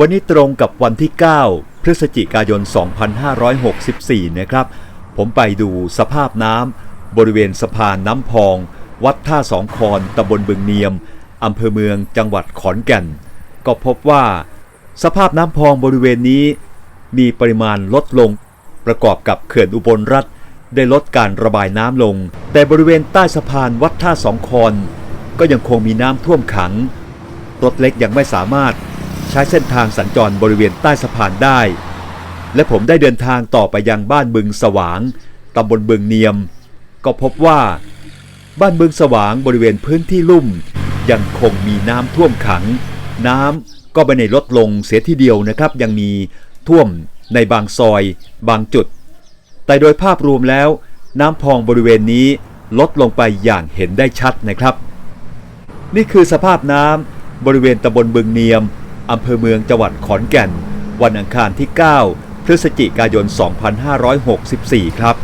วันนี้ตรงกับวันที่ 9 พฤศจิกายน 2564 นะครับ ผมไปดูสภาพน้ำบริเวณสะพานน้ำพอง วัดท่าสองคอนตำบลบึงเนียมอำเภอเมืองจังหวัดขอนแก่น ก็พบว่า สภาพน้ำพองบริเวณนี้ มีปริมาณลดลง ประกอบกับเขื่อนอุบลรัฐได้ลดการระบายน้ำลง แต่บริเวณใต้สะพานวัดท่าสองคอนก็ยังคงมีน้ำท่วมขัง รถเล็กยังไม่สามารถ ใช้เส้นทางสัญจรบริเวณใต้สะพานได้ และผมได้เดินทางต่อไปยังบ้านบึงสว่างตำบลบึงเนียม ก็พบว่า บ้านบึงสว่างบริเวณพื้นที่ลุ่ม ยังคงมีน้ำท่วมขัง น้ำก็ไม่ได้ลดลงเสียทีเดียวนะครับ ยังมีท่วมในบางซอย บางจุด แต่โดยภาพรวมแล้ว น้ำพองบริเวณนี้ลดลงไปอย่างเห็นได้ชัดนะครับ นี่คือสภาพน้ำบริเวณตำบลบึงเนียม อำเภอเมืองจังหวัดขอนแก่น วันอังคารที่ 9 พฤศจิกายน 2564 ครับ